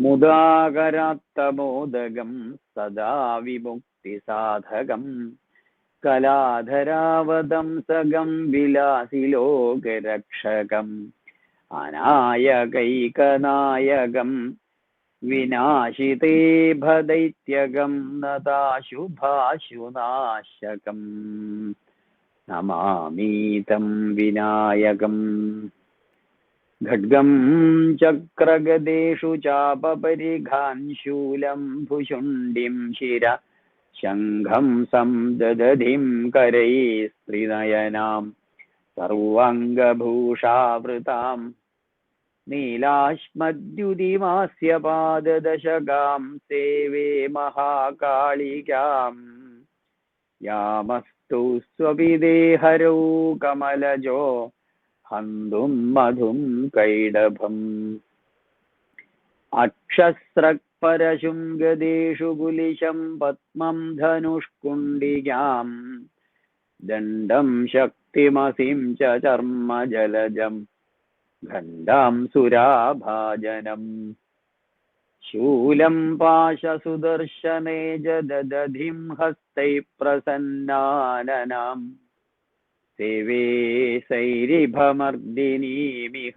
മുദാകരാത്തമോദകം സദാ വിമുക്തിസാധകം. കലാധരാവതംസകം വിലാസി ലോകരക്ഷകം അനായകൈകനായകം വിനാശിതേ ഭദൈത്യകം നദാശുഭാശുനാശകം നമാമീതം വിനായകം. ഖഡ്ഗം ചക്രഗദേഷു ചാപപരിഘാൻ भुशुण्डिं ഭുഷുണ്ടിം ശിര. ശംഖം സംദധിം കരൈ സ്ത്രീനയനാം. സർവാംഗഭൂഷാവൃതാം. നീലാശ്മദ്യുതിമാസ്യ सेवे സേവേ മഹാകാളികാം. യാമസ്തു സ്വവിദേഹരൗ ഹന്തും മധും കൈഡഭം അക്ഷസ്രക്പരശുംഗദേഷു കുലിശം പത്മം ധനുഷ്കുണ്ടികാം. ദണ്ഡം ശക്തിമസിം ച ചർമ്മജലജം. ഖണ്ഡാം സുരാഭാജനം. ശൂലം പാശസുദർശനേ ജദധിം ഹസ്തൈ പ്രസന്നാനനാം. सेवे सैरिभमर्दिनीमिह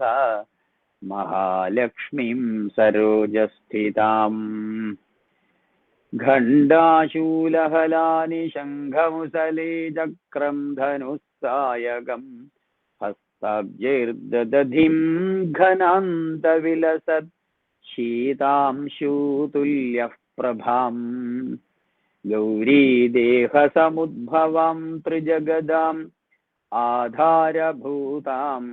महालक्ष्मीं सरोजस्थिताम्। घण्टाशूलहलानिशङ्खमुसले चक्रं धनुस्सायगम् हस्ताब्जैर्दधिं घनान्तविलसत् शीतांशूतुल्यः प्रभाम्। गौरीदेहसमुद्भवां त्रिजगदाम् ആധാരഭൂതാം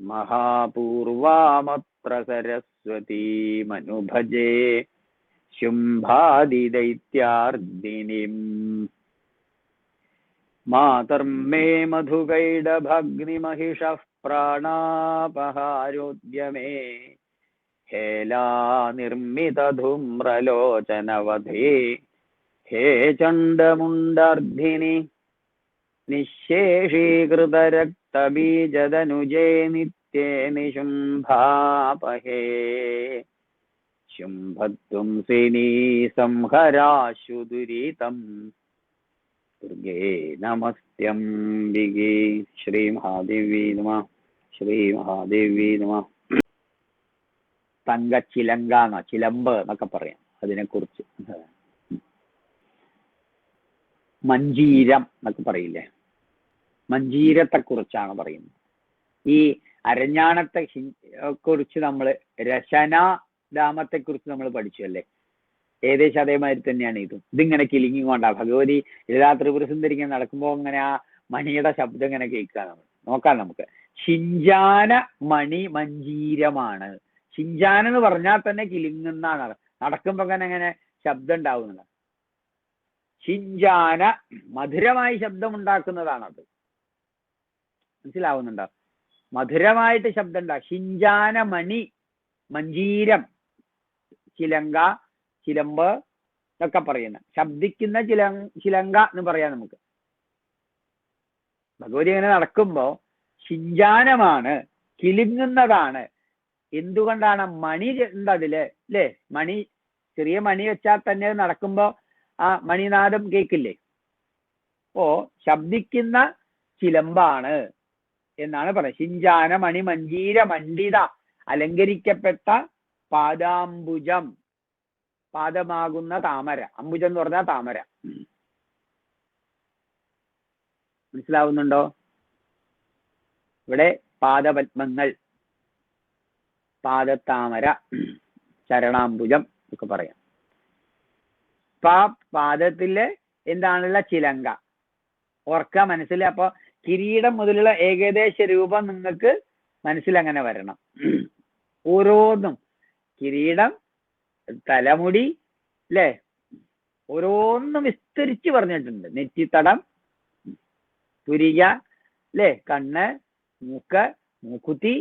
മഹാപൂർവാമത്ര സരസ്വതീമനുഭജേ ശുംഭാദിദൈത്യാർദിനിം മാതർമ്മേ മധുകൈഡഭഗ്നിമഹിഷഃ പ്രാണാപഹാരോദ്യമേ. ഹേലാ നിർമ്മിതധൂമ്രലോചനവധേ ഹേ ചണ്ഡമുണ്ടർദ്ധിനി. നിശേഷീകൃതരക്തബീജതനുജേ നിത്യേ നിശുംഭാപഹേ ശുംഭത്വംസിനീ സംഹരാശുദുരിതം ദുർഗേ നമസ്ത്യംബികേ ശ്രീ മഹാദേവി നമ. ശ്രീ മഹാദേവി നമ. തങ്കച്ചിലങ്ക എന്ന ചിലമ്പ് എന്നൊക്കെ പറയാം അതിനെക്കുറിച്ച്. മഞ്ചീരം എന്നൊക്കെ പറയില്ലേ? മഞ്ചീരത്തെ കുറിച്ചാണ് പറയുന്നത്. ഈ അരഞ്ഞാണത്തെ കുറിച്ച് നമ്മൾ രശന ധാമത്തെ കുറിച്ച് നമ്മൾ പഠിച്ചു അല്ലേ ഏകദേശം അതേമാതിരി തന്നെയാണ് ഇതും. ഇതിങ്ങനെ കിലിങ്ങി ഭഗവതി ലളിതാ ത്രിപുര സുന്ദരിങ്ങനെ നടക്കുമ്പോൾ അങ്ങനെ ആ മണിയുടെ ശബ്ദം ഇങ്ങനെ കേൾക്കുക നമ്മൾ നോക്കാം നമുക്ക്. ശിഞ്ചാന മണി മഞ്ചീരമാണ് ശിഞ്ചാന എന്ന് പറഞ്ഞാൽ തന്നെ കിലിങ്ങുന്നാണ് നടക്കുമ്പോ അങ്ങനെ അങ്ങനെ ശബ്ദം ഉണ്ടാവുന്നത് ശിഞ്ചാന മധുരമായി ശബ്ദം ഉണ്ടാക്കുന്നതാണത് മനസ്സിലാവുന്നുണ്ടോ? മധുരമായിട്ട് ശബ്ദം ഉണ്ടാകും ശിഞ്ചാന മണി മഞ്ചീരം ചിലങ്ക ചിലമ്പ് എന്നൊക്കെ പറയുന്ന ശബ്ദിക്കുന്ന ചില ചിലങ്ക എന്ന് പറയാം നമുക്ക്. ഭഗവതി അങ്ങനെ നടക്കുമ്പോ ശിഞ്ചാനമാണ് കിലുങ്ങുന്നതാണ് എന്തുകൊണ്ടാണ് മണി ഉണ്ട് അതിൽ അല്ലേ? മണി ചെറിയ മണി വെച്ചാൽ തന്നെ നടക്കുമ്പോ ആ മണിനാദം കേൾക്കില്ലേ? ഓ ശബ്ദിക്കുന്ന ചിലമ്പാണ്. എന്നാണ് പറയുന്നത് ശിഞ്ചാന മണി മഞ്ജീര മണ്ഡിത അലങ്കരിക്കപ്പെട്ട പാദാംബുജം. പാദമാകുന്ന താമര. അംബുജം എന്ന് പറഞ്ഞാൽ താമര. മനസ്സിലാവുന്നുണ്ടോ? ഇവിടെ പാദപത്മങ്ങൾ. പാദത്താമര ചരണാംബുജം ഒക്കെ പറയാം. പാ പാദത്തിലെ എന്താണുള്ള ചിലങ്ക? ഓർക്ക മനസ്സിൽ അപ്പൊ കിരീടം മുതലുള്ള ഏകദേശ രൂപം നിങ്ങൾക്ക് മനസ്സിൽ അങ്ങനെ വരണം. ഓരോന്നും കിരീടം തലമുടി അല്ലേ ഓരോന്നും വിസ്തരിച്ച് പറഞ്ഞിട്ടുണ്ട്. നെറ്റിത്തടം പുരിക അല്ലേ കണ്ണ് മൂക്ക് മൂക്കുത്തി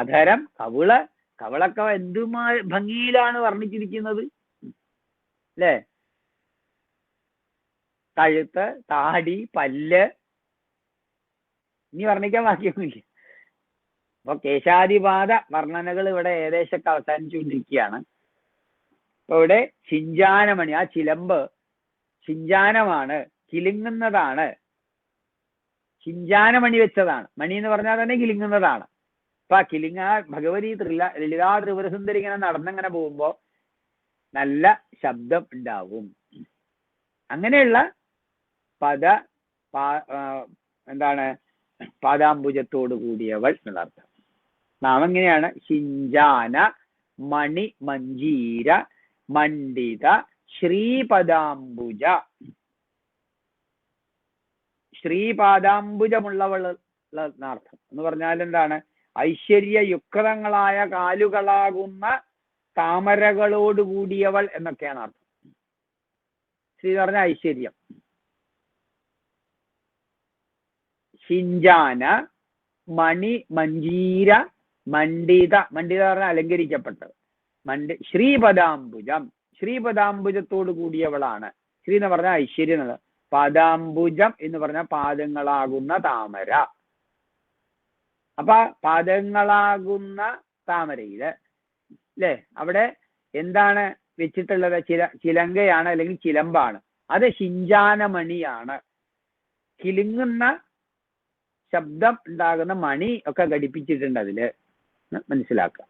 അധരം കവിൾ കവിളൊക്കെ എന്തുമാ ഭംഗിയിലാണ് വർണിച്ചിരിക്കുന്നത്? അല്ലേ കഴുത്ത് താടി പല്ല് ഇനി വർണിക്കാൻ ബാക്കിയൊന്നുമില്ല. അപ്പൊ കേശാദിപാത വർണനകൾ ഇവിടെ ഏകദേശമൊക്കെ അവസാനിച്ചുകൊണ്ടിരിക്കുകയാണ്. അപ്പൊ ഇവിടെ ചിഞ്ചാനമണി ആ ചിലമ്പ് ചിഞ്ചാനമാണ് കിലുങ്ങുന്നതാണ്. ചിഞ്ചാനമണി വെച്ചതാണ്. മണി എന്ന് പറഞ്ഞാൽ തന്നെ കിലുങ്ങുന്നതാണ്. അപ്പൊ ആ കിലുങ്ങ ഭഗവതി ത്രില ലളിതാ ത്രിപുരസുന്ദരി ഇങ്ങനെ നടന്നിങ്ങനെ പോകുമ്പോ നല്ല ശബ്ദം ഉണ്ടാവും. അങ്ങനെയുള്ള പദ എന്താണ് പാദാംബുജത്തോട് കൂടിയവൾ എന്നർത്ഥം. നാം എങ്ങനെയാണ് ഹിഞ്ചാന മണി മഞ്ജീര മണ്ഡിത ശ്രീപദാംബുജ. ശ്രീപാദാംബുജമുള്ളവൾ എന്നർത്ഥം എന്ന് പറഞ്ഞാൽ എന്താണ്? ഐശ്വര്യയുക്തങ്ങളായ കാലുകളാകുന്ന താമരകളോട് കൂടിയവൾ എന്നൊക്കെയാണ് അർത്ഥം. ശ്രീ പറഞ്ഞ ഐശ്വര്യം. ശിഞ്ചാന മണി മഞ്ജീര മണ്ഡിത മണ്ഡിത പറഞ്ഞാൽ അലങ്കരിക്കപ്പെട്ടത്. മണ്ഡി ശ്രീപദാംബുജം. ശ്രീപദാംബുജത്തോട് കൂടിയവളാണ്. ശ്രീ എന്ന് പറഞ്ഞാൽ ഐശ്വര്യം പാദാംബുജം എന്ന് പറഞ്ഞ പാദങ്ങളാകുന്ന താമര. അപ്പൊ പാദങ്ങളാകുന്ന താമരയിൽ അല്ലേ അവിടെ എന്താണ് വെച്ചിട്ടുള്ളത്? ചില ചിലങ്കയാണ് അല്ലെങ്കിൽ ചിലമ്പാണ്. അത് ശിഞ്ചാനമണിയാണ് കിലുങ്ങുന്ന ശബ്ദം ഉണ്ടാകുന്ന മണി ഒക്കെ ഘടിപ്പിച്ചിട്ടുണ്ട് അതിൽ. മനസ്സിലാക്കാം.